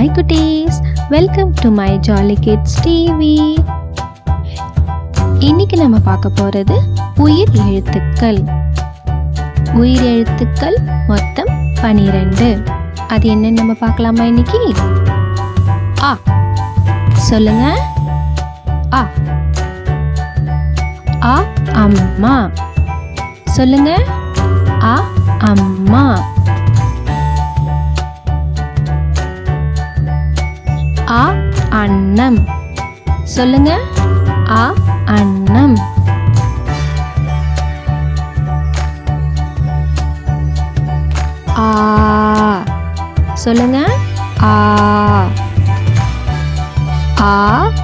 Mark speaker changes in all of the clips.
Speaker 1: Hi குட்டீஸ் welcome to my jolly kids TV இன்னைக்கு நம்ம பார்க்க போறது உயிர் எழுத்துக்கள். உயிர் எழுத்துக்கள் மொத்தம் பனிரெண்டு. அது என்னன்னு நம்ம பார்க்கலாமா இன்னைக்கு? ஆ சொல்லுங்க. ஆ ஆ அம்மா. சொல்லுங்க. ஆ அம்மா. சொல்லுங்க. ஆ அன்னம் ஆ சொல்லுங்க. ஆ ஆ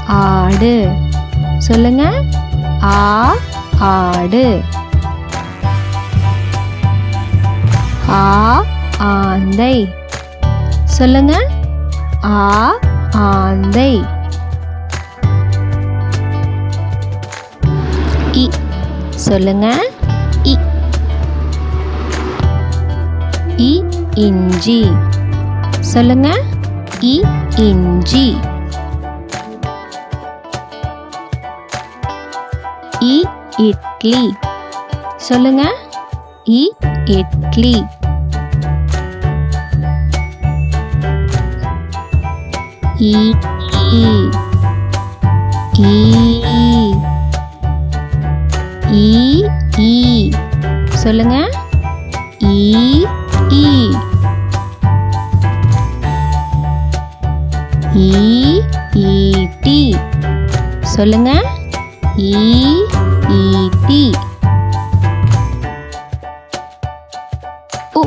Speaker 1: ஆடு. சொல்லுங்க. ஆ ஆடு. ஆ ஆந்தை. சொல்லுங்க. ஆ ஆந்தை. சொல்லுங்க. இ. இ இஞ்சி. சொல்லுங்க. இ இஞ்சி. இ இட்லி. சொல்லுங்க. இ இட்லி. ஈ ஈ இ ஈ. சொல்லுங்க. இ இ ஈ சொல்லுங்க. இ உ.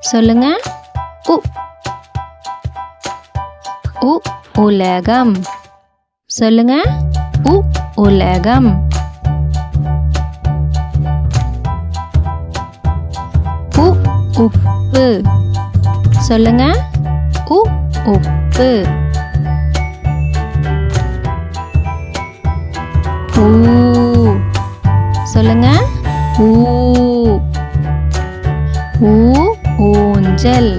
Speaker 1: சொல்லுங்க. உ. உ உலகம். சொல்லுங்க. உ உலகம். உப்பு சொல்லுங்க உ உப்பு ஊ சொல்லுங்க ஊ ஊ ஊஞ்சல்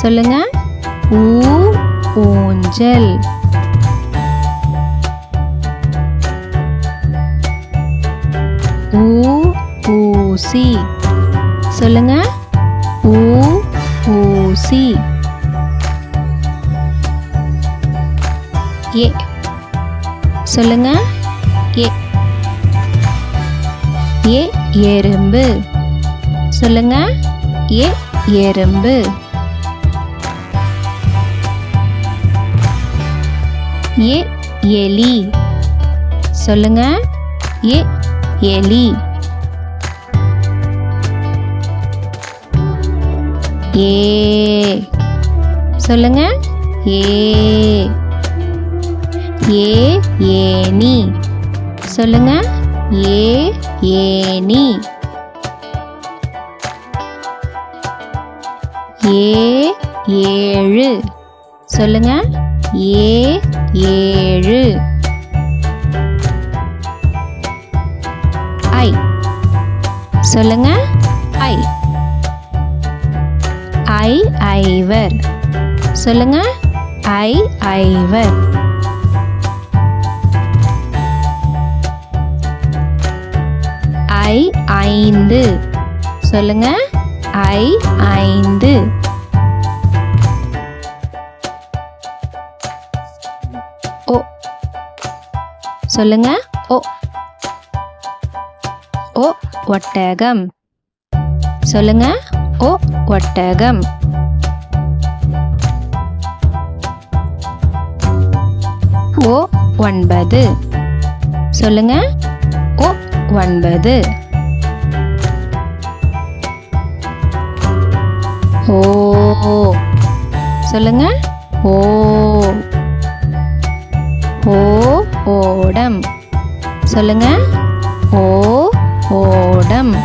Speaker 1: சொல்லுங்க ஊ ஊஞ்சல் ஊ ஊசி சொல்லுங்க ஊ ஊசி ஏ. சொல்லுங்க. ஏ. ஏ எறும்பு. சொல்லுங்க. ஏ எறும்பு. ஏ எலி. சொல்லுங்க. ஏ எலி. ஏ. சொல்லுங்க. ஏ. ஏ ஏனி சொல்லுங்க. ஏ ஏனி ஏ ஏழு. சொல்லுங்க. ஏ ஏழு. ஐ. சொல்லுங்க. ஐ. ஐ ஐவர். சொல்லுங்க. ஐ ஐவர். ஐ ஐந்து. சொல்லுங்க. ஐ ஐந்து. ஓ. சொல்லுங்க. ஓ. ஓ ஒட்டகம். சொல்லுங்க. ஓ ஒட்டகம். ஓ ஒன்பது. சொல்லுங்க. ஓ ஒன்பது. ஓ சொல்லுங்க. ஓ ஓ ஓடம். சொல்லுங்க. ஓ ஓடம்.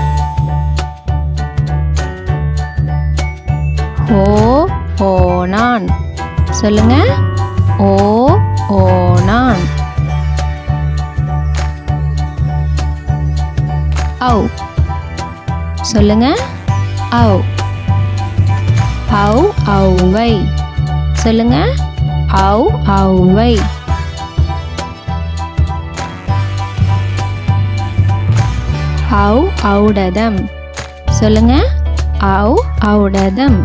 Speaker 1: ஓ ஓனான் சொல்லுங்க. ஓ போனான் ஔ சொல்லுங்க. ஔ ஔ ஔவை சொல்லுங்க. ஔ ஔவை ஔ ஔடதம் சொல்லுங்க. ஔ ஔடதம்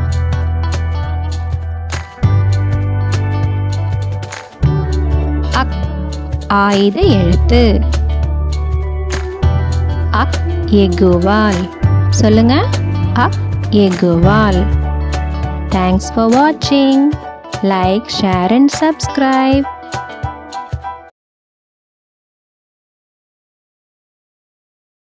Speaker 1: ஆயுத எழுத்து. அக் எகுவால். சொல்லுங்க. அக் எகுவால். தேங்க்ஸ் ஃபார் வாட்சிங் லைக் ஷேர் அண்ட் சப்ஸ்கிரைப்